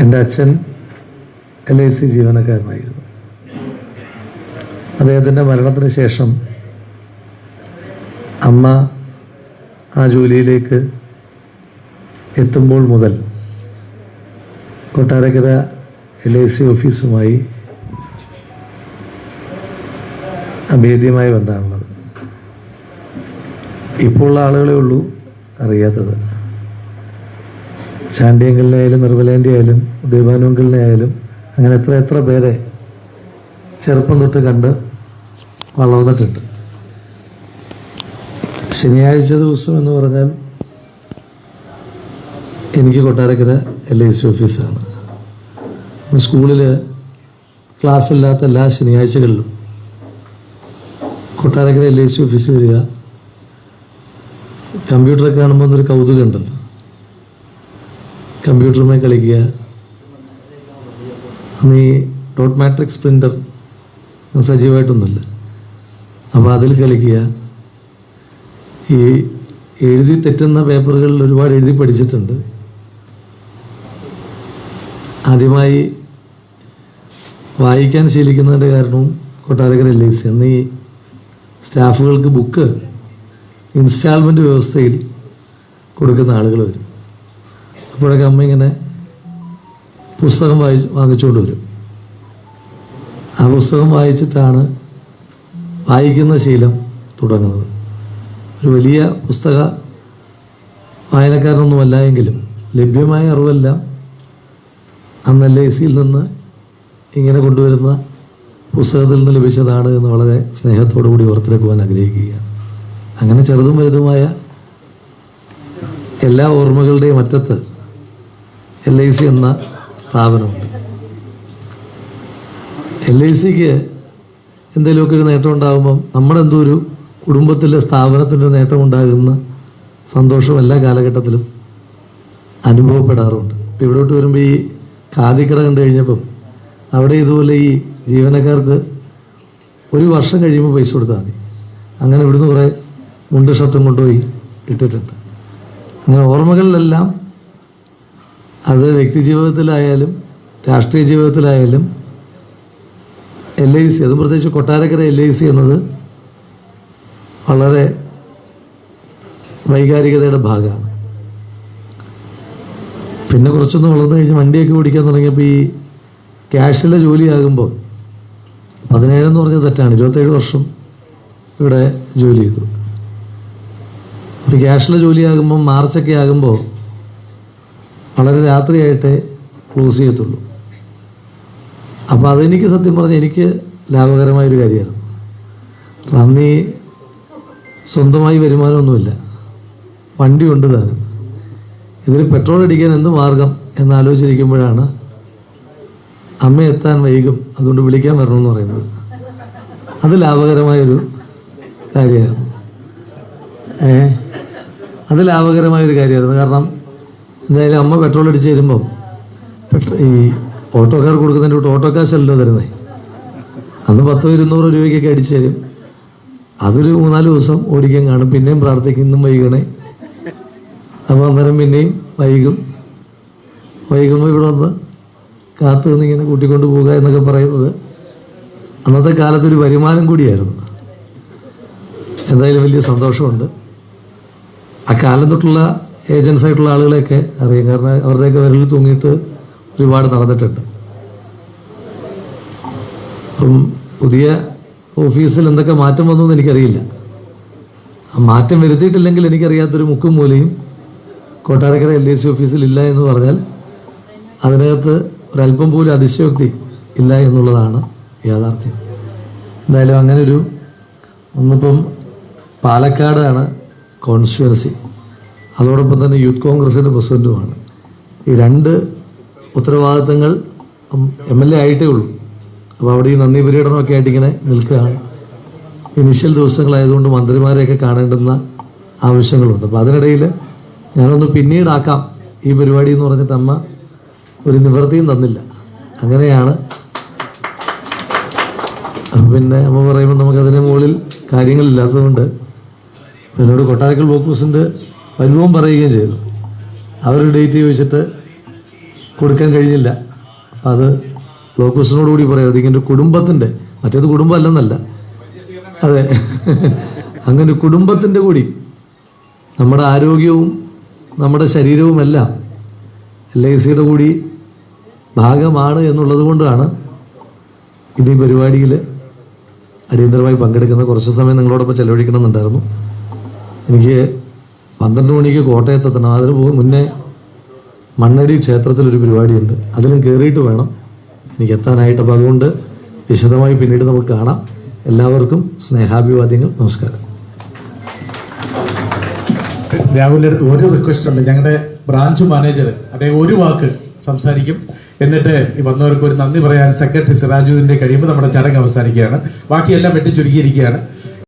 എന്റെ അച്ഛൻ L I C ജീവനക്കാരനായിരുന്നു. അദ്ദേഹത്തിന്റെ മരണത്തിന് ശേഷം അമ്മ ആ ജോലിയിലേക്ക് എത്തുമ്പോൾ മുതൽ കൊട്ടാരക്കര എൽ ഐ സി ഓഫീസുമായി അഭേദ്യമായ ബന്ധമാണുള്ളത് ഇപ്പോൾ ഉള്ള ആളുകളെ ഉള്ളൂ അറിയാത്തത്. ചാണ്ടിയങ്കലിനെ ആയാലും നിർമ്മലേന്റെ ആയാലും ആയാലും അങ്ങനെ എത്ര എത്ര പേരെ ചെറുപ്പം തൊട്ട് കണ്ട് വളർന്നിട്ടുണ്ട്. ശനിയാഴ്ച ദിവസം എന്ന് പറഞ്ഞാൽ എനിക്ക് കൊട്ടാരക്കര എൽ ഐ സി ഓഫീസാണ് സ്കൂളിൽ ക്ലാസ് ഇല്ലാത്ത എല്ലാ ശനിയാഴ്ചകളിലും കൊട്ടാരക്കര എൽ ഐ സി ഓഫീസിൽ വരിക. കമ്പ്യൂട്ടറൊക്കെ കാണുമ്പോൾ ഒരു കൗതുകം ഉണ്ടല്ലോ. കമ്പ്യൂട്ടറുമായി കളിക്കുക. നീ ഡോട്ട് മാട്രിക്സ് പ്രിന്റർ സജീവമായിട്ടൊന്നുമില്ല അപ്പോൾ അതിൽ കളിക്കുക. ഈ എഴുതി തെറ്റുന്ന പേപ്പറുകളിൽ ഒരുപാട് എഴുതി പഠിച്ചിട്ടുണ്ട്. ആദ്യമായി വായിക്കാൻ ശീലിക്കുന്നതിന്റെ കാരണവും കൊട്ടാരക്കര എൽ ഐ സി അന്ന് ഈ സ്റ്റാഫുകൾക്ക് ബുക്ക് ഇൻസ്റ്റാൾമെന്റ് വ്യവസ്ഥയിൽ കൊടുക്കുന്ന ആളുകൾ വരും. അപ്പോഴൊക്കെ അമ്മ ഇങ്ങനെ പുസ്തകം വായിച്ച് വാങ്ങിച്ചുകൊണ്ട് വരും. ആ പുസ്തകം വായിച്ചിട്ടാണ് വായിക്കുന്ന ശീലം തുടങ്ങുന്നത്. ഒരു വലിയ പുസ്തക വായനക്കാരനൊന്നുമല്ല എങ്കിലും ലഭ്യമായ അറിവെല്ലാം അന്ന് എൽ ഐ സിയിൽ നിന്ന് ഇങ്ങനെ കൊണ്ടുവരുന്ന പുസ്തകത്തിൽ നിന്ന് ലഭിച്ചതാണ് എന്ന് വളരെ സ്നേഹത്തോടു കൂടി ഓർത്തെടുക്കുവാൻ ആഗ്രഹിക്കുകയാണ്. അങ്ങനെ ചെറുതും വലുതുമായ എല്ലാ ഓർമ്മകളുടെയും അറ്റത്ത് എൽ ഐ സി എന്ന സ്ഥാപനമുണ്ട്. എൽ ഐ സിക്ക് എന്തെങ്കിലുമൊക്കെ ഒരു നേട്ടം ഉണ്ടാകുമ്പം നമ്മുടെ എന്തോ ഒരു കുടുംബത്തിലെ സ്ഥാപനത്തിന്റെ നേട്ടം ഉണ്ടാകുന്ന സന്തോഷം എല്ലാ കാലഘട്ടത്തിലും അനുഭവപ്പെടാറുണ്ട്. ഇപ്പം ഇവിടോട്ട് വരുമ്പോൾ ഈ ഖാദിക്കട കണ്ടു കഴിഞ്ഞപ്പം അവിടെ ഇതുപോലെ ഈ ജീവനക്കാർക്ക് ഒരു വർഷം കഴിയുമ്പോൾ പൈസ കൊടുത്താൽ മതി. അങ്ങനെ ഇവിടുന്ന് കുറേ മുണ്ട് ഷർട്ടും കൊണ്ടുപോയി ഇട്ടിട്ടുണ്ട്. അങ്ങനെ ഓർമ്മകളിലെല്ലാം അത് വ്യക്തി ജീവിതത്തിലായാലും രാഷ്ട്രീയ ജീവിതത്തിലായാലും എൽ ഐ സി അതും പ്രത്യേകിച്ച് കൊട്ടാരക്കര എൽ ഐ സി എന്നത് വളരെ വൈകാരികതയുടെ ഭാഗമാണ്. പിന്നെ കുറച്ചൊന്ന് വളർന്നു കഴിഞ്ഞ് വണ്ടിയൊക്കെ ഓടിക്കാൻ തുടങ്ങിയപ്പോൾ ഈ ക്യാഷിലെ ജോലിയാകുമ്പോൾ പതിനേഴെന്ന് പറഞ്ഞ തെറ്റാണ്. ഇരുപത്തേഴ് വർഷം ഇവിടെ ജോലി ചെയ്തു. അപ്പോൾ ക്യാഷിലെ ജോലിയാകുമ്പോൾ മാർച്ചൊക്കെ ആകുമ്പോൾ വളരെ രാത്രിയായിട്ടേ ക്ലോസ് ചെയ്യത്തുള്ളൂ. അപ്പോൾ അതെനിക്ക് സത്യം പറഞ്ഞാൽ എനിക്ക് ലാഭകരമായൊരു കാര്യമായിരുന്നു റന്നി സ്വന്തമായി വരുമാനമൊന്നുമില്ല. വണ്ടി ഉണ്ട് താനും. ഇതിൽ പെട്രോൾ അടിക്കാൻ എന്ത് മാർഗം എന്നാലോചിച്ചിരിക്കുമ്പോഴാണ് അമ്മ എത്താൻ വൈകും അതുകൊണ്ട് വിളിക്കാൻ വരണമെന്ന് പറയുന്നത്. അത് ലാഭകരമായൊരു കാര്യമായിരുന്നു ഏ? അത് ലാഭകരമായൊരു കാര്യമായിരുന്നു. കാരണം എന്തായാലും അമ്മ പെട്രോൾ അടിച്ച് തരുമ്പം ഈ ഓട്ടോക്കാർ കൊടുക്കുന്നതിന്റെ കൂട്ട് ഓട്ടോ കാശല്ലോ തരുന്നത് അന്ന് പത്തോ ഇരുന്നൂറ് രൂപയ്ക്കൊക്കെ അടിച്ചു തരും. അതൊരു മൂന്നാൽ ദിവസം ഓടിക്കാൻ കാണും. പിന്നെയും പ്രാർത്ഥിക്കും ഇന്നും വൈകണേ. അപ്പോൾ അന്നേരം പിന്നെയും വൈകും. വൈകുമ്പോൾ ഇവിടെ വന്ന് കാത്തു നിന്ന് ഇങ്ങനെ കൂട്ടിക്കൊണ്ട് പോകുക എന്നൊക്കെ പറയുന്നത് അന്നത്തെ കാലത്തൊരു വരുമാനം കൂടിയായിരുന്നു. എന്തായാലും വലിയ സന്തോഷമുണ്ട്. ആ കാലം തൊട്ടുള്ള ഏജൻസ് ആയിട്ടുള്ള ആളുകളെയൊക്കെ അറിയാം. കാരണം അവരുടെയൊക്കെ വിരലിൽ തൂങ്ങിയിട്ട് ഒരുപാട് നടന്നിട്ടുണ്ട്. അപ്പം പുതിയ ഓഫീസിൽ എന്തൊക്കെ മാറ്റം വന്നു എന്ന് എനിക്കറിയില്ല. ആ മാറ്റം വരുത്തിയിട്ടില്ലെങ്കിൽ എനിക്കറിയാത്തൊരു മുക്കും മൂലയും കൊട്ടാരക്കര എൽ ഡി സി ഓഫീസിൽ ഇല്ല എന്ന് പറഞ്ഞാൽ അതിനകത്ത് ഒരല്പം പോലും അതിശയോക്തി ഇല്ല എന്നുള്ളതാണ് യാഥാർത്ഥ്യം. എന്തായാലും അങ്ങനെ ഒരു ഒന്നിപ്പം പാലക്കാടാണ് കോൺസ്റ്റുവൻസി അതോടൊപ്പം തന്നെ യൂത്ത് കോൺഗ്രസിന്റെ പ്രസിഡന്റുമാണ് ഈ രണ്ട് ഉത്തരവാദിത്തങ്ങൾ എം എൽ എ ആയിട്ടേ ഉള്ളൂ. അപ്പോൾ അവിടെ ഈ നന്ദി പര്യടനമൊക്കെ ആയിട്ട് ഇങ്ങനെ നിൽക്കുകയാണ് ഇനിഷ്യൽ ദിവസങ്ങളായതുകൊണ്ട് മന്ത്രിമാരെയൊക്കെ കാണേണ്ടുന്ന ആവശ്യങ്ങളുണ്ട്. അപ്പോൾ അതിനിടയിൽ ഞാനൊന്ന് പിന്നീടാക്കാം. ഈ പരിപാടി എന്ന് പറഞ്ഞിട്ട് അമ്മ ഒരു നിവൃത്തിയും തന്നില്ല. അങ്ങനെയാണ്. പിന്നെ അമ്മ പറയുമ്പോൾ നമുക്കതിന് മുകളിൽ കാര്യങ്ങളില്ലാത്തതുകൊണ്ട് എന്നോട് കൊട്ടാരക്കൽ ബ്ലോക്ക് വരുമ്പം പറയുകയും ചെയ്തു. അവർ ഡേറ്റ് ചോദിച്ചിട്ട് കൊടുക്കാൻ കഴിഞ്ഞില്ല. അപ്പം അത് ബ്ലോക്ക് കൂടി പറയാം. അതിങ്ങനെ കുടുംബത്തിന്റെ മറ്റേത് കുടുംബം അല്ലെന്നല്ല അതെ. അങ്ങനെ കുടുംബത്തിന്റെ കൂടി നമ്മുടെ ആരോഗ്യവും നമ്മുടെ ശരീരവുമെല്ലാം എൽ ഐ സിയുടെ കൂടി ഭാഗമാണ് എന്നുള്ളത് കൊണ്ടാണ് ഇത് പരിപാടിയിൽ അടിയന്തരമായി പങ്കെടുക്കുന്ന കുറച്ച് സമയം നിങ്ങളോടൊപ്പം ചെലവഴിക്കണമെന്നുണ്ടായിരുന്നു. എനിക്ക് പന്ത്രണ്ട് മണിക്ക് കോട്ടയത്ത് എത്തണം അതിന് പോകും. മുന്നേ മണ്ണടി ക്ഷേത്രത്തിലൊരു പരിപാടിയുണ്ട്. അതിലും കയറിയിട്ട് വേണം എനിക്ക് എത്താനായിട്ട്. അപ്പോൾ അതുകൊണ്ട് വിശദമായി പിന്നീട് നമുക്ക് കാണാം. എല്ലാവർക്കും സ്നേഹാഭിവാദ്യങ്ങൾ. നമസ്കാരം. രാഹുലിന്റെ അടുത്ത് ഒരു റിക്വസ്റ്റ് ഉണ്ട്. ഞങ്ങളുടെ ബ്രാഞ്ച് മാനേജർ അദ്ദേഹം ഒരു വാക്ക് സംസാരിക്കും. എന്നിട്ട് വന്നവർക്ക് ഒരു നന്ദി പറയാൻ സെക്രട്ടറി സിറാജുദ്ദീന്റെ കഴിയുമ്പോൾ നമ്മുടെ ചടങ്ങ് അവസാനിക്കുകയാണ്. ബാക്കിയെല്ലാം വെട്ടി ചുരുക്കിയിരിക്കുകയാണ്